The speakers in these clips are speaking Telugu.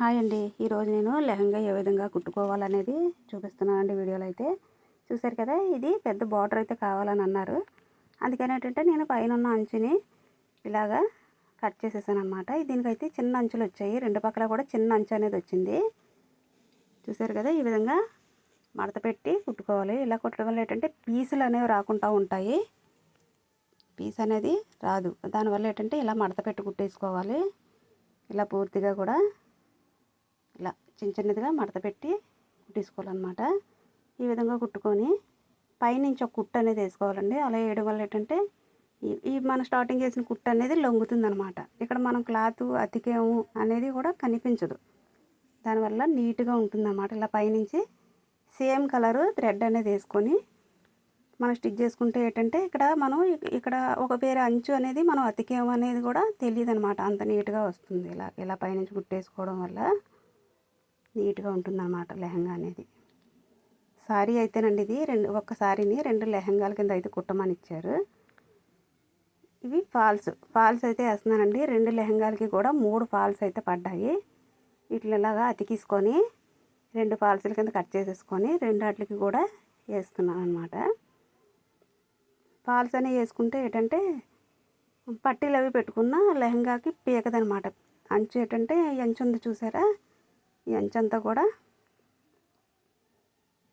హాయ్ అండి. ఈరోజు నేను లెహంగా ఏ విధంగా కుట్టుకోవాలనేది చూపిస్తున్నాను అండి వీడియోలో అయితే. చూసారు కదా ఇది పెద్ద బార్డర్ అయితే కావాలని అన్నారు. అందుకని ఏంటంటే నేను పైన ఉన్న అంచుని ఇలాగా కట్ చేసేసాను అనమాట దీనికైతే చిన్న అంచులు వచ్చాయి. రెండు పక్కల కూడా చిన్న అంచు అనేది వచ్చింది. చూసారు కదా ఈ విధంగా మడత పెట్టి కుట్టుకోవాలి. ఇలా కుట్టడం వల్ల ఏంటంటే పీసులు అనేవి రాకుండా ఉంటాయి. పీస్ అనేది రాదు. దానివల్ల ఏంటంటే ఇలా మడత పెట్టి కుట్టేసుకోవాలి. ఇలా పూర్తిగా కూడా ఇలా చిన్న చిన్నదిగా మడత పెట్టి కుట్టించుకోవాలన్నమాట ఈ విధంగా కుట్టుకొని పైనుంచి ఒక కుట్టు అనేది వేసుకోవాలండి. అలా వేయడం వల్ల ఏంటంటే ఈ- ఈ మనం స్టార్టింగ్ చేసిన కుట్టు అనేది లొంగుతుందనమాట ఇక్కడ మనం క్లాత్ అతికేము అనేది కూడా కనిపించదు. దానివల్ల నీట్గా ఉంటుందన్నమాట. ఇలా పైనుంచి సేమ్ కలరు థ్రెడ్ అనేది వేసుకొని మనం స్టిచ్ చేసుకుంటే ఏంటంటే ఇక్కడ మనం ఇక్కడ ఒక వేరే అంచు అనేది మనం అతికేము అనేది కూడా తెలియదు అనమాట అంత నీట్గా వస్తుంది. ఇలా ఇలా పైనుంచి కుట్టేసుకోవడం వల్ల నీట్గా ఉంటుందన్నమాట లెహంగా అనేది. సారీ అయితేనండి ఇది రెండు ఒక్క సారీని రెండు లెహంగాల కింద అయితే కుట్టమని ఇచ్చారు. ఇవి ఫాల్స్ ఫాల్స్ అయితే వేస్తున్నానండి. రెండు లెహంగాలకి కూడా మూడు ఫాల్స్ అయితే పడ్డాయి. వీటిలాగా అతికిసుకొని రెండు ఫాల్స్ల కింద కట్ చేసేసుకొని రెండు వాటికి కూడా వేస్తున్నాను అనమాట ఫాల్స్ అనేవి వేసుకుంటే ఏంటంటే పట్టీలు అవి పెట్టుకున్న లెహంగాకి పీకదనమాట అంచు ఏంటంటే ఎంచు ఉంది చూసారా? ఈ అంచంతా కూడా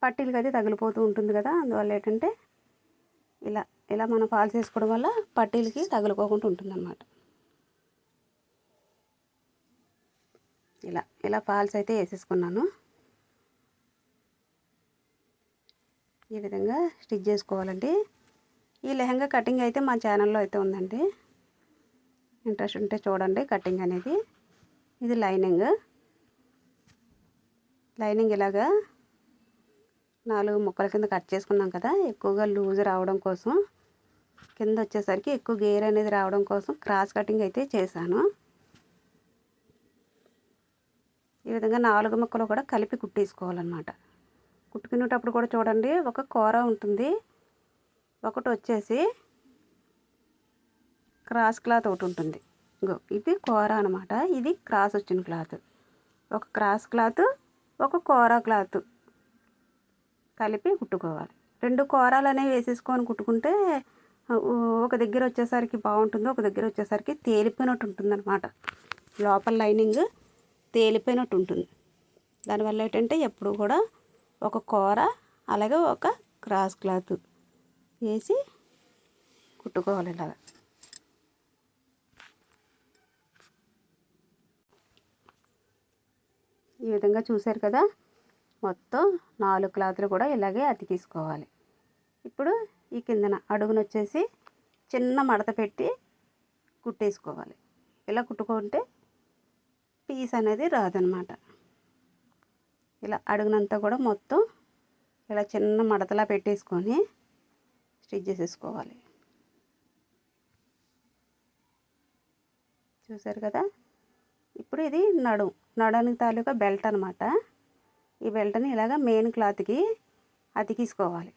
పట్టీలకి అది తగిలిపోతూ ఉంటుంది కదా అందువల్ల ఏంటంటే ఇలా ఇలా మనం ఫాల్స్ వేసుకోవడం వల్ల పట్టీలకి తగిలిపోకుండా ఉంటుందన్నమాట. ఇలా ఇలా ఫాల్స్ అయితే వేసేసుకున్నాను. ఈ విధంగా స్టిచ్ చేసుకోవాలండి. ఈ లెహంగా కటింగ్ అయితే మా ఛానల్లో అయితే ఉందండి. ఇంట్రెస్ట్ ఉంటే చూడండి కటింగ్ అనేది. ఇది లైనింగ్. లైనింగ్ ఇలాగా నాలుగు ముక్కల కింద కట్ చేసుకున్నాం కదా ఎక్కువగా లూజ్ రావడం కోసం కింద వచ్చేసరికి ఎక్కువ గేర్ అనేది రావడం కోసం క్రాస్ కటింగ్ అయితే చేశాను. ఈ విధంగా నాలుగు ముక్కలు కూడా కలిపి కుట్టేసుకోవాలన్నమాట. కుట్టుకునేటప్పుడు కూడా చూడండి ఒక కూర ఉంటుంది. ఒకటి వచ్చేసి క్రాస్ క్లాత్ ఒకటి ఉంటుంది. ఇగో ఇది కూర అనమాట ఇది క్రాస్ వచ్చిన క్లాత్. ఒక క్రాస్ క్లాత్ ఒక కూర క్లాత్ కలిపి కుట్టుకోవాలి. రెండు కూరలు అనేవి వేసేసుకొని కుట్టుకుంటే ఒక దగ్గర వచ్చేసరికి బాగుంటుంది ఒక దగ్గర వచ్చేసరికి తేలిపోయినట్టు ఉంటుందన్నమాట. లోపల లైనింగ్ తేలిపోయినట్టు ఉంటుంది. దానివల్ల ఏంటంటే ఎప్పుడు కూడా ఒక కూర అలాగే ఒక క్రాస్ క్లాత్ వేసి కుట్టుకోవాలి ఇలాగా. ఈ విధంగా చూశారు కదా మొత్తం నాలుగు క్లాతులు కూడా ఇలాగే అతికిసుకోవాలి ఇప్పుడు ఈ కిందన అడుగున వచ్చేసి చిన్న మడత పెట్టి కుట్టేసుకోవాలి. ఇలా కుట్టుకుంటే పీస్ అనేది రాదనమాట. ఇలా అడుగునంతా కూడా మొత్తం ఇలా చిన్న మడతలా పెట్టేసుకొని స్టిచ్ చేసేసుకోవాలి. చూసారు కదా? ఇప్పుడు ఇది నడుం నడానికి తాలూకా బెల్ట్ అనమాట ఈ బెల్ట్ని ఇలాగ మెయిన్ క్లాత్కి అతికిసుకోవాలి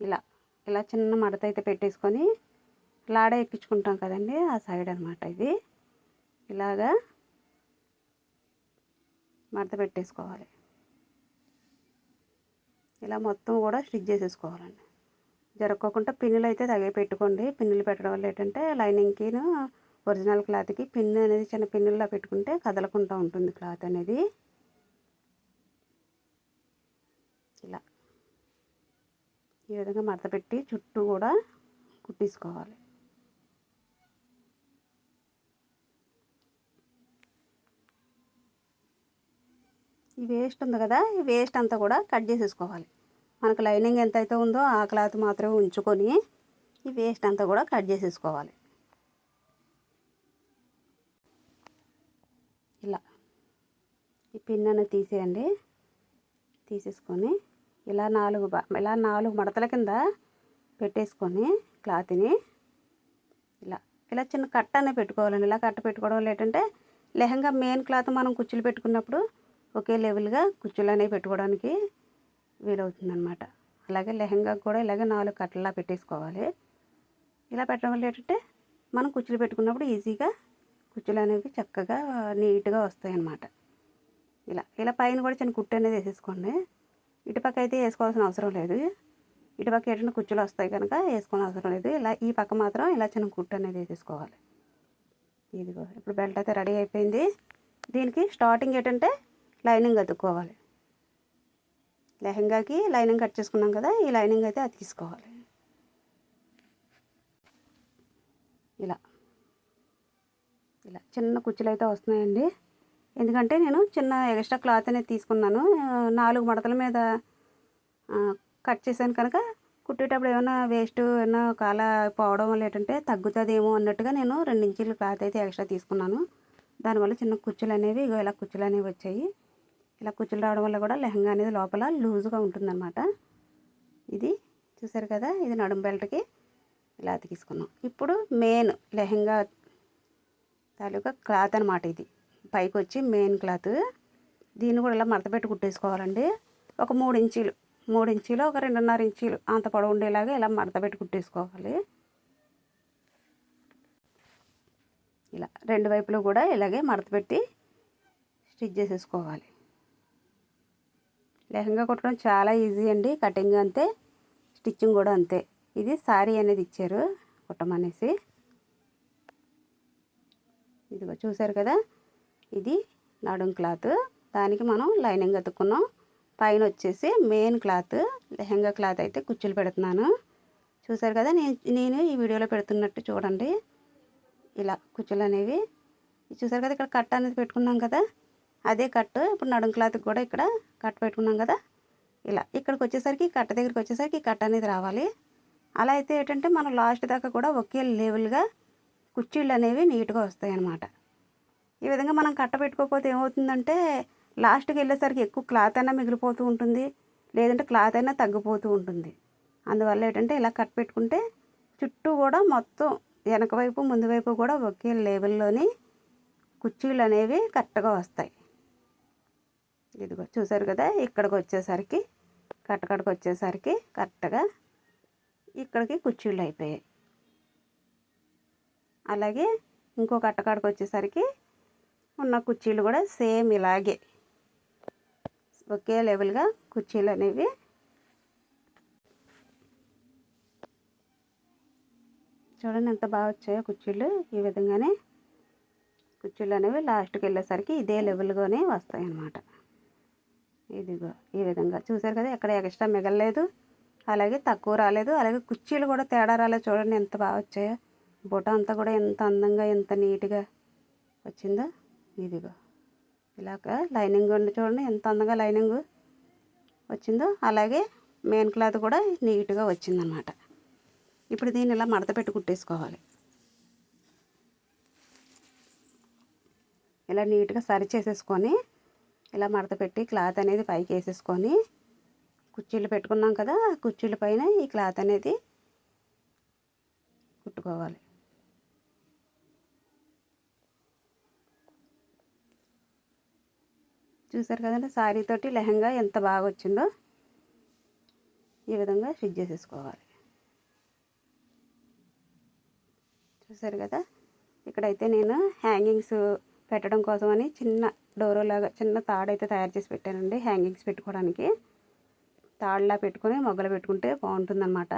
ఇలా ఇలా చిన్న మడత అయితే పెట్టేసుకొని లాడ ఎక్కించుకుంటాం కదండి ఆ సైడ్ అనమాట ఇది. ఇలాగా మడత పెట్టేసుకోవాలి. ఇలా మొత్తం కూడా స్టిచ్ చేసేసుకోవాలండి. జరగకుండా పిన్నులు అయితే తగే పెట్టుకోండి పిన్నులు పెట్టడం వల్ల ఏంటంటే లైనింగ్కిను ఒరిజినల్ క్లాత్కి పిన్ అనేది చిన్న పిన్నుల్లో పెట్టుకుంటే కదలకుండా ఉంటుంది క్లాత్ అనేది. ఇలా. ఈ విధంగా మడత పెట్టి చుట్టూ కూడా కుట్టించుకోవాలి. ఈ వేస్ట్ ఉంది కదా ఈ వేస్ట్ అంతా కూడా కట్ చేసేసుకోవాలి. మనకు లైనింగ్ ఎంత అయితే ఉందో ఆ క్లాత్ మాత్రమే ఉంచుకొని ఈ వేస్ట్ అంతా కూడా కట్ చేసేసుకోవాలి. ఇలా. ఈ పిన్ తీసేయండి. తీసేసుకొని ఇలా నాలుగు బ- ఇలా నాలుగు మడతల కింద పెట్టేసుకొని క్లాత్ని ఇలా ఇలా చిన్న కట్ట అనేది పెట్టుకోవాలండి. ఇలా కట్ట పెట్టుకోవడం వల్ల ఏంటంటే లెహంగా మెయిన్ క్లాత్ మనం కుచ్చులు పెట్టుకున్నప్పుడు ఒకే లెవెల్గా కుచ్చులు అనేవి పెట్టుకోవడానికి వీలవుతుంది అనమాట అలాగే లెహంగా కూడా ఇలాగే నాలుగు కట్టలా పెట్టేసుకోవాలి. ఇలా పెట్టడం వల్ల ఏంటంటే మనం కుచ్చులు పెట్టుకున్నప్పుడు ఈజీగా కుచ్చులు అనేవి చక్కగా నీట్గా వస్తాయి అన్నమాట ఇలా ఇలా పైన కూడా చిన్న కుట్టు అనేది వేసేసుకోండి. ఇటుపక్క అయితే వేసుకోవాల్సిన అవసరం లేదు. ఇటుపక్క ఏంటంటే కుచ్చులు వస్తాయి కనుక వేసుకోవాల్సిన అవసరం లేదు. ఇలా ఈ పక్క మాత్రం ఇలా చిన్న కుట్టు అనేది వేసేసుకోవాలి. ఇదిగో ఇప్పుడు బెల్ట్ అయితే రెడీ అయిపోయింది. దీనికి స్టార్టింగ్ ఏంటంటే లైనింగ్ అతుక్కోవాలి. లెహంగాకి లైనింగ్ కట్ చేసుకున్నాం కదా ఈ లైనింగ్ అయితే అతికిసుకోవాలి ఇలా. ఇలా చిన్న కుచ్చులు అయితే వస్తున్నాయండి. ఎందుకంటే నేను చిన్న ఎక్స్ట్రా క్లాత్ అనేది తీసుకున్నాను నాలుగు మడతల మీద కట్ చేశాను కనుక కుట్టేటప్పుడు ఏమైనా వేస్ట్ ఏమైనా కాల పోవడం వల్ల ఏంటంటే తగ్గుతుందేమో అన్నట్టుగా నేను రెండు ఇంచుల క్లాత్ అయితే ఎక్స్ట్రా తీసుకున్నాను. దానివల్ల చిన్న కుచ్చులు అనేవి ఇగో ఇలా కుచ్చులు అనేవి వచ్చాయి. ఇలా కుచ్చులు రావడం వల్ల కూడా లెహంగా అనేది లోపల లూజ్గా ఉంటుందన్నమాట. ఇది చూసారు కదా ఇది నడుం బెల్ట్కి ఇలా తీసుకున్నాం. ఇప్పుడు మెయిన్ లెహంగా తాలూకా క్లాత్ అనమాట ఇది. పైకి వచ్చి మెయిన్ క్లాత్. దీన్ని కూడా ఇలా మడతపెట్టి కుట్టేసుకోవాలండి. ఒక మూడు ఇంచీలు. మూడు ఇంచీలు ఒక రెండున్నర ఇంచీలు అంత పొడవు ఉండేలాగా ఇలా మడతపెట్టి కుట్టేసుకోవాలి. ఇలా రెండు వైపులు కూడా ఇలాగే మడతపెట్టి స్టిచ్ చేసేసుకోవాలి. లెహంగా కుట్టడం చాలా ఈజీ అండి. కటింగ్ అంతే స్టిచ్చింగ్ కూడా అంతే. ఇది శారీ అనేది ఇచ్చారు కుట్టమనేసి. ఇదిగో చూసారు కదా? ఇది నడుం క్లాత్. దానికి మనం లైనింగ్ అతుక్కున్నాం. పైన వచ్చేసి మెయిన్ క్లాత్ లెహంగా క్లాత్ అయితే కుచ్చులు పెడుతున్నాను. చూసారు కదా? నేను నేను ఈ వీడియోలో పెడుతున్నట్టు చూడండి. ఇలా కుచ్చులు అనేవి. చూసారు కదా? ఇక్కడ కట్ అనేది పెట్టుకున్నాం కదా? అదే కట్. ఇప్పుడు నడుం క్లాత్కి కూడా ఇక్కడ కట్ పెట్టుకున్నాం కదా? ఇలా ఇక్కడికి వచ్చేసరికి కట్ట దగ్గరికి వచ్చేసరికి కట్ అనేది రావాలి. అలా అయితే ఏంటంటే మనం లాస్ట్ దాకా కూడా ఒకే లెవెల్గా కుర్చీలు అనేవి నీట్గా వస్తాయి అన్నమాట ఈ విధంగా మనం కట్ట పెట్టుకోకపోతే ఏమవుతుందంటే లాస్ట్కి వెళ్ళేసరికి ఎక్కువ క్లాత్ అయినా మిగిలిపోతూ ఉంటుంది లేదంటే క్లాత్ అయినా తగ్గిపోతూ ఉంటుంది. అందువల్ల ఏంటంటే ఇలా కట్ పెట్టుకుంటే చుట్టూ కూడా మొత్తం వెనక వైపు ముందు వైపు కూడా ఒకే లెవెల్లోని కుర్చీలు అనేవి కరెక్ట్గా వస్తాయి. ఇదిగో చూసారు కదా ఇక్కడికి వచ్చేసరికి కట్టకడకు వచ్చేసరికి కరెక్ట్గా ఇక్కడికి కుర్చీలు అయిపోయాయి. అలాగే ఇంకో కట్టకాడకు వచ్చేసరికి ఉన్న కుర్చీలు కూడా సేమ్ ఇలాగే. ఒకే లెవెల్గా కుర్చీలు అనేవి. చూడండి ఎంత బాగా వచ్చాయో కుర్చీలు. ఈ విధంగానే కుర్చీలు అనేవి లాస్ట్కి వెళ్ళేసరికి ఇదే లెవెల్గానే వస్తాయి అన్నమాట ఇదిగో ఈ విధంగా. చూసారు కదా ఎక్కడ ఎక్స్ట్రా మిగలలేదు. అలాగే తక్కువ రాలేదు. అలాగే కుర్చీలు కూడా తేడా రాలేదు. చూడండి ఎంత బాగా వచ్చాయో. బుట్ట అంతా కూడా ఎంత అందంగా ఎంత నీట్గా వచ్చిందో ఇదిగో. ఇలాగ లైనింగ్ ఉండి చూడండి ఎంత అందంగా లైనింగ్ వచ్చిందో అలాగే మెయిన్ క్లాత్ కూడా నీట్గా వచ్చిందనమాట. ఇప్పుడు దీన్ని ఇలా మడత పెట్టి కుట్టేసుకోవాలి. ఇలా నీట్గా సరి చేసేసుకొని ఇలా మడత పెట్టి క్లాత్ అనేది పైకి వేసేసుకొని కుర్చీలు పెట్టుకున్నాం కదా ఆ కుర్చీల పైన ఈ క్లాత్ అనేది కుట్టుకోవాలి. చూసారు కదండి శారీ తోటి లెహంగా ఎంత బాగా వచ్చిందో ఈ విధంగా స్టిచ్ చేసేసుకోవాలి. చూసారు కదా ఇక్కడైతే నేను హ్యాంగింగ్స్ పెట్టడం కోసమని చిన్న డోరో లాగా చిన్న తాడైతే తయారు చేసి పెట్టానండి హ్యాంగింగ్స్ పెట్టుకోవడానికి. తాడులా పెట్టుకొని మొగ్గలు పెట్టుకుంటే బాగుంటుందన్నమాట.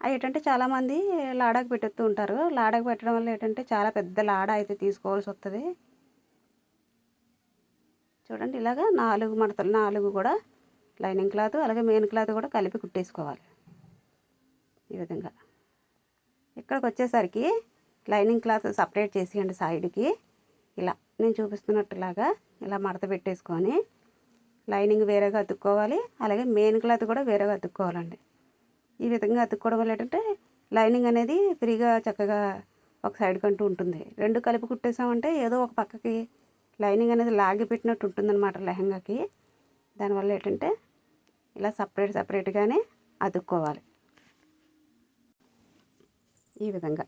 అవి ఏంటంటే చాలామంది లాడాకు పెట్టేస్తూ ఉంటారు. లాడాకు పెట్టడం వల్ల ఏంటంటే చాలా పెద్ద లాడ అయితే తీసుకోవాల్సి వస్తుంది. చూడండి ఇలాగా నాలుగు మడతలు నాలుగు కూడా లైనింగ్ క్లాత్ అలాగే మెయిన్ క్లాత్ కూడా కలిపి కుట్టేసుకోవాలి. ఈ విధంగా. ఇక్కడికి వచ్చేసరికి లైనింగ్ క్లాత్ సపరేట్ చేసేయండి సైడ్కి. ఇలా నేను చూపిస్తున్నట్టులాగా ఇలా మడత పెట్టేసుకొని లైనింగ్ వేరేగా అతుక్కోవాలి అలాగే మెయిన్ క్లాత్ కూడా వేరేగా అతుక్కోవాలండి. ఈ విధంగా అతుక్కోవడం వల్ల ఏంటంటే లైనింగ్ అనేది ఫ్రీగా చక్కగా ఒక సైడ్ కంటూ ఉంటుంది. రెండు కలిపి కుట్టేసామంటే ఏదో ఒక పక్కకి లైనింగ్ అనేది లాగి పెట్టినట్టు ఉంటుందన్నమాట లెహంగాకి. దానివల్ల ఏంటంటే ఇలా సపరేట్ సపరేట్గానే అతుక్కోవాలి. ఈ విధంగా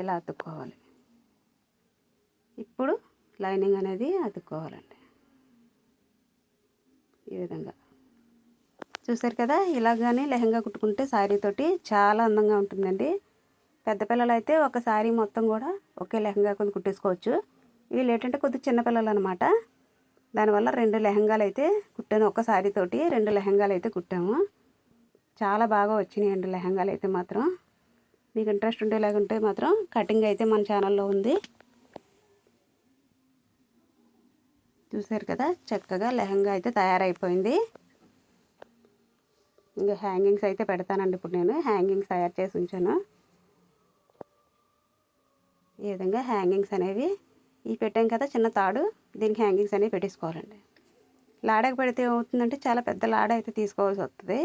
ఇలా అతుక్కోవాలి. ఇప్పుడు లైనింగ్ అనేది అతుక్కోవాలండి. ఈ విధంగా చూసారు కదా ఇలాగానే లెహంగా కుట్టుకుంటే శారీ తోటి చాలా అందంగా ఉంటుందండి. పెద్ద పిల్లలు అయితే ఒక శారీ మొత్తం కూడా ఒకే లెహంగా కొని కుట్టేసుకోవచ్చు. వీళ్ళు ఏంటంటే కొద్దిగా చిన్నపిల్లలు అనమాట దానివల్ల రెండు లెహంగాలు అయితే కుట్టాను ఒక్క సారీతోటి రెండు లెహంగాలు అయితే కుట్టాము. చాలా బాగా వచ్చినాయండి లెహంగాలు అయితే మాత్రం. మీకు ఇంట్రెస్ట్ ఉండేలాగుంటే మాత్రం కటింగ్ అయితే మన ఛానల్లో ఉంది. చూసారు కదా చక్కగా లెహంగా అయితే తయారైపోయింది. ఇంకా హ్యాంగింగ్స్ అయితే పెడతానండి ఇప్పుడు నేను. హ్యాంగింగ్స్ తయారు చేసి ఉంచాను. ఈ విధంగా హ్యాంగింగ్స్ అనేవి ఈ పెట్టాం కదా చిన్న తాడు. దీనికి హ్యాంగింగ్స్ అనేవి పెట్టేసుకోవాలండి. లాడకి పెడితే ఏమవుతుందంటే చాలా పెద్ద లాడ అయితే తీసుకోవాల్సి వస్తుంది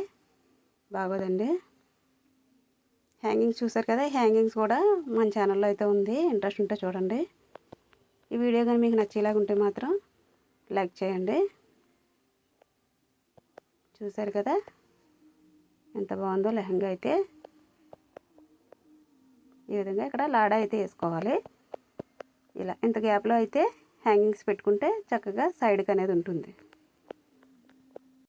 బాగోదండి. హ్యాంగింగ్స్ చూసారు కదా ఈ హ్యాంగింగ్స్ కూడా మన ఛానల్లో అయితే ఉంది. ఇంట్రెస్ట్ ఉంటే చూడండి. ఈ వీడియో కానీ మీకు నచ్చేలాగా ఉంటే మాత్రం లైక్ చేయండి. చూసారు కదా ఎంత బాగుందో లెహంగా అయితే. ఈ విధంగా ఇక్కడ లాడా అయితే వేసుకోవాలి. ఇలా ఇంత గ్యాప్లో అయితే హ్యాంగింగ్స్ పెట్టుకుంటే చక్కగా సైడ్కి అనేది ఉంటుంది.